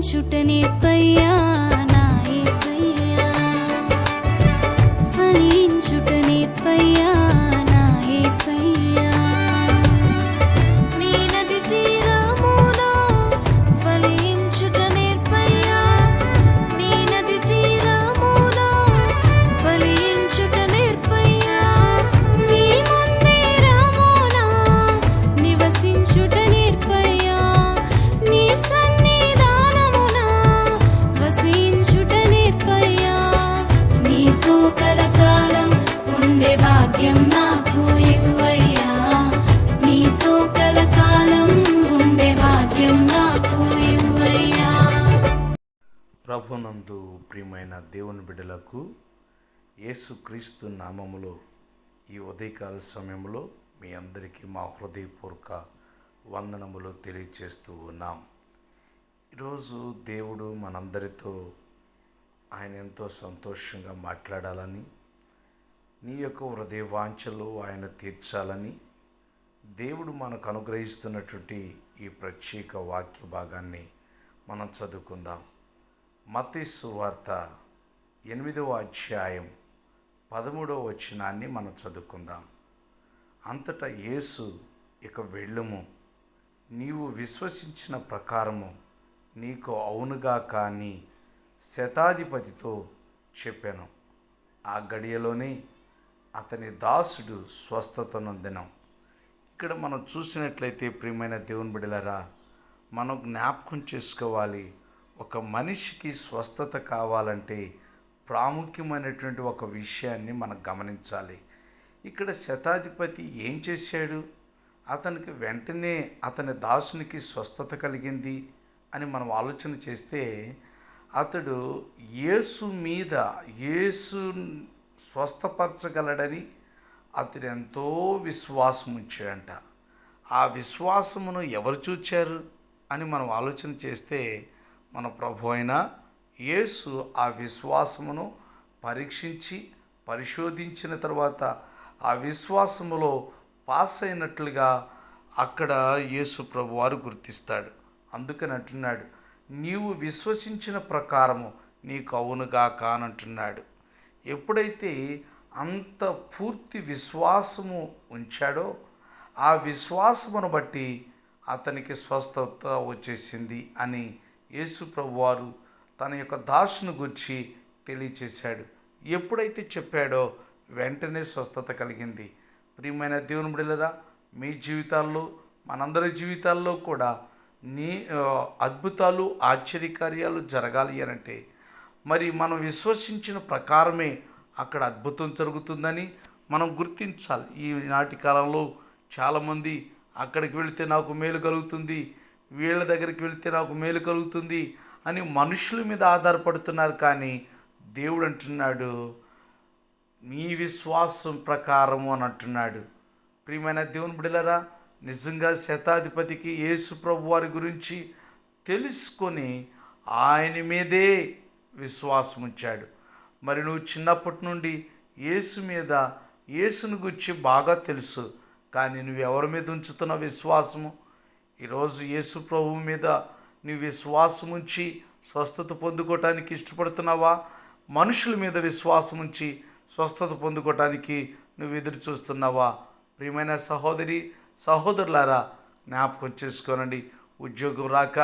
ధ్యానించుట నేర్పయ్యా ప్రభునందు ప్రియమైన దేవుని బిడ్డలకు యేసుక్రీస్తు నామములో ఈ ఉదయకాల సమయంలో మీ అందరికీ మా హృదయపూర్వక వందనములు తెలియచేస్తూ ఉన్నాం. ఈరోజు దేవుడు మనందరితో ఆయన ఎంతో సంతోషంగా మాట్లాడాలని నీ యొక్క హృదయ వాంఛలు ఆయన తీర్చాలని దేవుడు మనకు అనుగ్రహిస్తున్నటువంటి ఈ ప్రత్యేక వాక్య భాగాన్ని మనం చదువుకుందాం. మత్తయి సువార్త ఎనిమిదవ అధ్యాయం పదమూడవ వచనాన్ని మనం చదువుకుందాం. అంతటా యేసు ఇక వెళ్ళుము. నీవు విశ్వసించిన ప్రకారము నీకు అవునుగా కానీ శతాధిపతితో చెప్పాను. ఆ గడియలోనే అతని దాసుడు స్వస్థత నొందినం. ఇక్కడ మనం చూసినట్లయితే ప్రియమైన దేవుని బిడలరా మనం జ్ఞాపకం చేసుకోవాలి. ఒక మనిషికి స్వస్థత కావాలంటే ప్రాముఖ్యమైనటువంటి ఒక విషయాన్ని మనం గమనించాలి. ఇక్కడ శతాధిపతి ఏం చేశాడు? అతనికి వెంటనే అతని దాసునికి స్వస్థత కలిగింది అని మనం ఆలోచన చేస్తే అతడు యేసు మీద యేసు స్వస్థపరచగలడని అతడు ఎంతో విశ్వాసం ఉంచాడంట. ఆ విశ్వాసమును ఎవరు చూచారు? అని మనం ఆలోచన చేస్తే మన ప్రభు అయిన యేసు ఆ విశ్వాసమును పరీక్షించి పరిశోధించిన తర్వాత ఆ విశ్వాసములో పాస్ అయినట్లుగా అక్కడ యేసు ప్రభు వారు గుర్తిస్తాడు. అందుకని అంటున్నాడు నీవు విశ్వసించిన ప్రకారము నీకు అవునుగా కానంటున్నాడు ఎప్పుడైతే అంత పూర్తి విశ్వాసము ఉంచాడో ఆ విశ్వాసమును బట్టి అతనికి స్వస్థత వచ్చేసింది అని యేసు ప్రభువారు తన యొక్క దాసును గురించి తెలియచేశాడు. ఎప్పుడైతే చెప్పాడో వెంటనే స్వస్థత కలిగింది. ప్రియమైన దేవుని బిడ్డలరా మీ జీవితాల్లో మనందరి జీవితాల్లో కూడా నీ అద్భుతాలు ఆశ్చర్యకార్యాలు జరగాలి అనంటే మరి మనం విశ్వసించిన ప్రకారమే అక్కడ అద్భుతం జరుగుతుందని మనం గుర్తించాలి. ఈనాటి కాలంలో చాలామంది అక్కడికి వెళితే నాకు మేలు కలుగుతుంది వీళ్ళ దగ్గరికి వెళితే నాకు మేలు కలుగుతుంది అని మనుషుల మీద ఆధారపడుతున్నారు కానీ దేవుడు అంటున్నాడు మీ విశ్వాసం ప్రకారము అని అంటున్నాడు. ప్రియమైన దేవుని బిడలరా నిజంగా శతాధిపతికి యేసు ప్రభు వారి గురించి తెలుసుకొని ఆయన మీదే విశ్వాసం ఉంచాడు. మరి నువ్వు చిన్నప్పటి నుండి యేసు మీద యేసును గురించి బాగా తెలుసు కానీ నువ్వు ఎవరి మీద ఉంచుతున్న విశ్వాసము? ఈరోజు యేసు ప్రభు మీద నీ విశ్వాసం ఉంచి స్వస్థత పొందుకోవటానికి ఇష్టపడుతున్నావా? మనుషుల మీద విశ్వాసం ఉంచి స్వస్థత పొందుకోవటానికి నువ్వు ఎదురు చూస్తున్నావా ప్రియమైన సహోదరి సహోదరులారా జ్ఞాపకం చేసుకోనండి. ఉద్యోగం రాక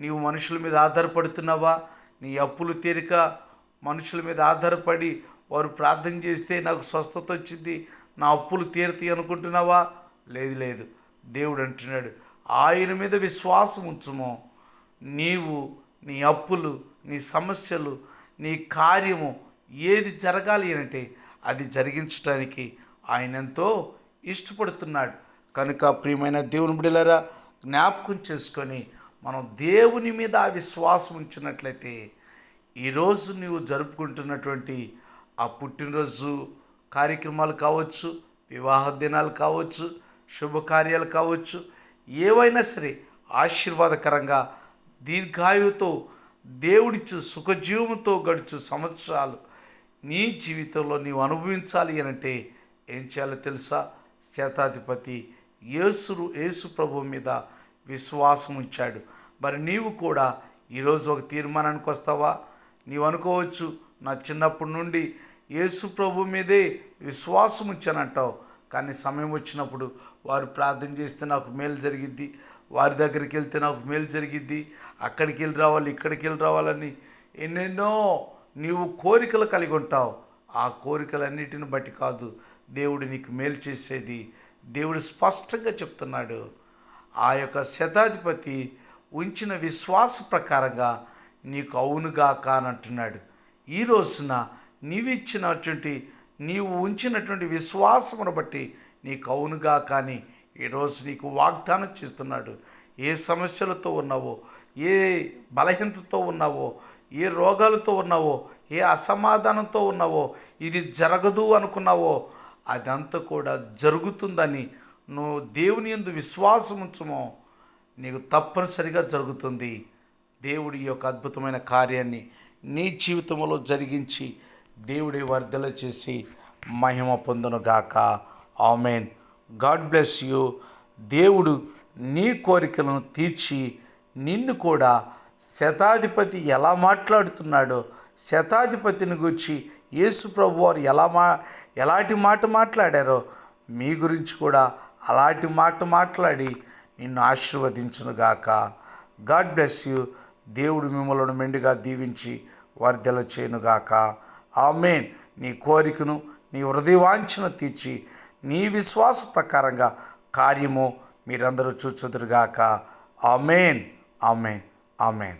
నీవు మనుషుల మీద ఆధారపడుతున్నావా? నీ అప్పులు తీరిక మనుషుల మీద ఆధారపడి వారు ప్రార్థన చేస్తే నాకు స్వస్థత వచ్చింది నా అప్పులు తీరుతాయి అనుకుంటున్నావా? లేదు లేదు. దేవుడు అంటున్నాడు ఆయన మీద విశ్వాసం ఉంచుమో. నీవు నీ అప్పులు నీ సమస్యలు నీ కార్యము ఏది జరగాలి అంటే అది జరిగించడానికి ఆయన ఎంతో ఇష్టపడుతున్నాడు. కనుక ప్రియమైన దేవుని బిడలరా జ్ఞాపకం చేసుకొని మనం దేవుని మీద ఆ విశ్వాసం ఉంచినట్లయితే ఈరోజు నీవు జరుపుకుంటున్నటువంటి ఆ పుట్టినరోజు కార్యక్రమాలు కావచ్చు వివాహ దినాలు కావచ్చు శుభకార్యాలు కావచ్చు ఏవైనా సరే ఆశీర్వాదకరంగా దీర్ఘాయువుతో దేవుడిచ్చు సుఖజీవంతో గడుచు సంవత్సరాలు నీ జీవితంలో నీవు అనుభవించాలి అనంటే ఏం చేయాలో తెలుసా? శతాధిపతి యేసురు యేసు ప్రభు మీద విశ్వాసం ఉంచాడు. మరి నీవు కూడా ఈరోజు ఒక తీర్మానానికి వస్తావా? నీవు అనుకోవచ్చు నా చిన్నప్పటి నుండి యేసు ప్రభు మీదే విశ్వాసం ఉంచానంటావు. కానీ సమయం వచ్చినప్పుడు వారు ప్రార్థన చేస్తే నాకు మేలు జరిగిద్ది వారి దగ్గరికి వెళ్తే నాకు మేలు జరిగిద్ది అక్కడికి వెళ్ళి రావాలి ఇక్కడికి వెళ్ళి రావాలని ఎన్నెన్నో నీవు కోరికలు కలిగి ఉంటావు. ఆ కోరికలన్నిటిని బట్టి కాదు దేవుడు నీకు మేలు చేసేది. దేవుడు స్పష్టంగా చెప్తున్నాడు ఆ యొక్క శతాధిపతి ఉంచిన విశ్వాస ప్రకారంగా నీకు అవునుగా కానంటున్నాడు ఈ రోజున నీవిచ్చినటువంటి నీవు ఉంచినటువంటి విశ్వాసమును బట్టి నీకు అవునుగా కానీ ఈరోజు నీకు వాగ్దానం చేస్తున్నాడు. ఏ సమస్యలతో ఉన్నావో ఏ బలహీనతతో ఉన్నావో ఏ రోగాలతో ఉన్నావో ఏ అసమాధానంతో ఉన్నావో ఇది జరగదు అనుకున్నావో అదంతా కూడా జరుగుతుందని నువ్వు దేవుని ఎందు విశ్వాసం ఉంచమో నీకు తప్పనిసరిగా జరుగుతుంది. దేవుడి యొక్క అద్భుతమైన కార్యాన్ని నీ జీవితంలో జరిగించి దేవుడి వర్ధల చేసి మహిమ పొందునుగాక. ఆమెన్. God bless you. దేవుడు నీ కోరికలను తీర్చి నిన్ను కూడా శతాధిపతి ఎలా మాట్లాడుతున్నాడో శతాధిపతిని గురించి యేసు ప్రభు వారు ఎలా మా ఎలాంటి మాట మాట్లాడారో మీ గురించి కూడా అలాంటి మాట మాట్లాడి నిన్ను ఆశీర్వదించునుగాక. God bless you. దేవుడు మిమ్మల్ని మెండుగా దీవించి వర్ధల చేయనుగాక. ఆమెన్. నీ కోరికను నీ హృదయవాంఛను తీర్చి నీ విశ్వాస ప్రకారంగా కార్యము మీరందరూ చూచుదురుగాక. ఆమెన్. ఆమెన్. ఆమెన్.